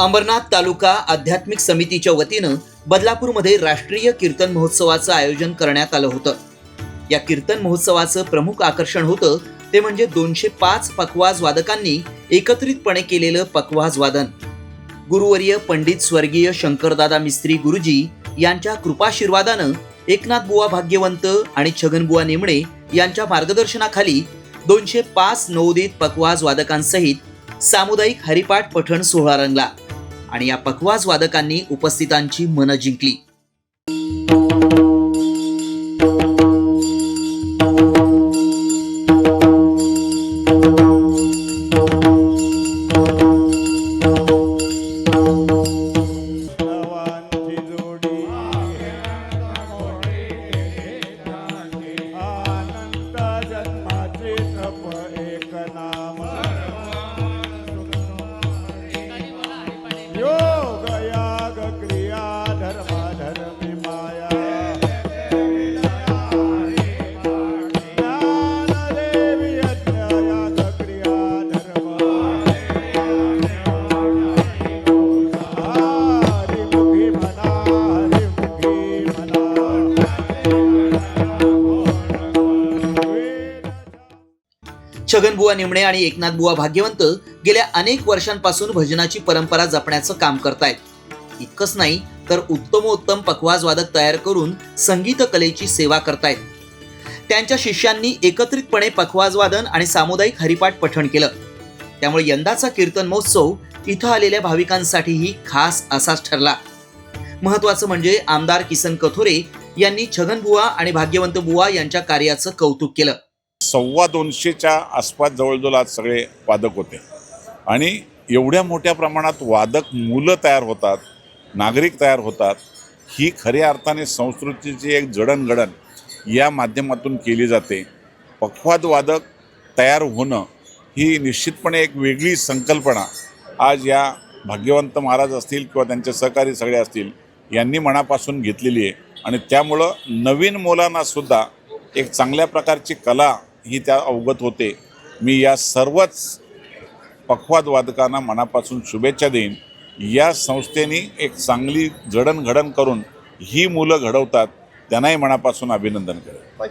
अंबरनाथ तालुका आध्यात्मिक समितीच्या वतीनं बदलापूरमध्ये राष्ट्रीय कीर्तन महोत्सवाचं आयोजन करण्यात आलं होतं. या कीर्तन महोत्सवाचं प्रमुख आकर्षण होतं ते म्हणजे दोनशे पाच पखवाज वादकांनी एकत्रितपणे केलेलं पखवाज वादन. गुरुवर्य पंडित स्वर्गीय शंकरदादा मिस्त्री गुरुजी यांच्या कृपाशीर्वादानं एकनाथ बुवा भाग्यवंत आणि छगनबुवा नेमणे यांच्या मार्गदर्शनाखाली दोनशे पाच नवोदित पखवाज वादकांसहित सामुदायिक हरिपाठ पठण सोहळा रंगला. आणि या पखवाज वादकांनी उपस्थितांची मनं जिंकली. छगनबुवा निमणे आणि एकनाथ बुवा भाग्यवंत गेल्या अनेक वर्षांपासून भजनाची परंपरा जपण्याचं काम करतायत. इतकंच नाही तर उत्तमोत्तम पखवाज वादक तयार करून संगीत कलेची सेवा करतायत. त्यांच्या शिष्यांनी एकत्रितपणे पखवाजवादन आणि सामुदायिक हरिपाठ पठण केलं. त्यामुळे यंदाचा कीर्तन महोत्सव इथं आलेल्या भाविकांसाठीही खास असाच ठरला. महत्वाचं म्हणजे आमदार किसन कथोरे यांनी छगनबुवा आणि भाग्यवंत बुवा यांच्या कार्याचं कौतुक केलं. सव्वा दोनशेच्या आसपास जवळजवळ आज सगळे वादक होते. आणि एवढ्या मोठ्या प्रमाणात वादक मुलं तयार होतात नागरिक तयार होतात ही खऱ्या अर्थाने संस्कृतीची एक जडणघडण या माध्यमातून केली जाते. पक्वाद वादक तयार होणं ही निश्चितपणे एक वेगळी संकल्पना आज या भाग्यवंत महाराज असतील किंवा त्यांचे सहकारी सगळे असतील यांनी मनापासून घेतलेली आहे. आणि त्यामुळं नवीन मुलांनासुद्धा एक चांगल्या प्रकारची कला ही त्या अवगत होते. मी या सर्वच पक्वादवादकांना मनापासून शुभेच्छा देईन. या संस्थेने एक चांगली जडणघडण करून ही मुलं घडवतात त्यांनाही मनापासून अभिनंदन करेल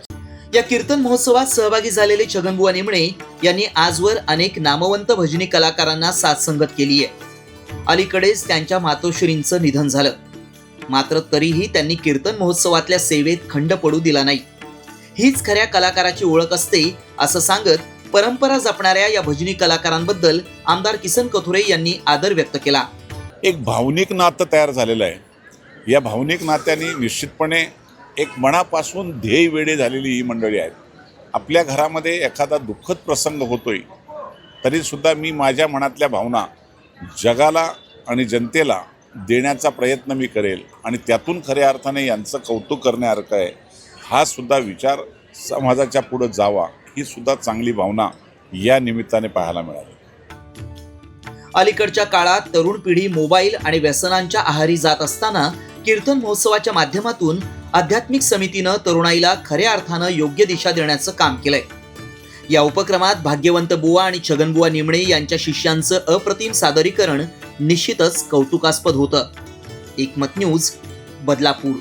या कीर्तन महोत्सवात सहभागी झालेले छगनबुवा निमणे यांनी आजवर अनेक नामवंत भजनी कलाकारांना साथ संगत केली आहे. अलीकडेच त्यांच्या मातोश्रींचं निधन झालं. मात्र तरीही त्यांनी कीर्तन महोत्सवातल्या सेवेत खंड पडू दिला नाही. हीच खऱ्या कलाकाराची ओळख असते असं सांगत परंपरा जपणाऱ्या या भजनी कलाकारांबद्दल आमदार किसन कथुरे यांनी आदर व्यक्त केला. एक भावनिक नातं तयार झालेलं आहे. या भावनिक नात्याने निश्चितपणे एक मनापासून ध्येय वेळे झालेली ही मंडळी आहेत. आपल्या घरामध्ये एखादा दुःखद प्रसंग होतोय तरीसुद्धा मी माझ्या मनातल्या भावना जगाला आणि जनतेला देण्याचा प्रयत्न मी करेल आणि त्यातून खऱ्या अर्थाने यांचं कौतुक करण्यासारखं आहे. हा सुद्धा विचार समाजाच्या पुढं जावा ही सुद्धा चांगली भावना या निमित्ताने पाहायला मिळाली. अलीकडच्या काळात तरुण पिढी मोबाईल आणि व्यसनांच्या आहारी जात असताना कीर्तन महोत्सवाच्या माध्यमातून आध्यात्मिक समितीनं तरुणाईला खऱ्या अर्थानं योग्य दिशा देण्याचं काम केलंय. या उपक्रमात भाग्यवंत बुवा आणि छगनबुवा निमणे यांच्या शिष्यांचं अप्रतिम सादरीकरण निश्चितच कौतुकास्पद होतं. एकमत न्यूज बदलापूर.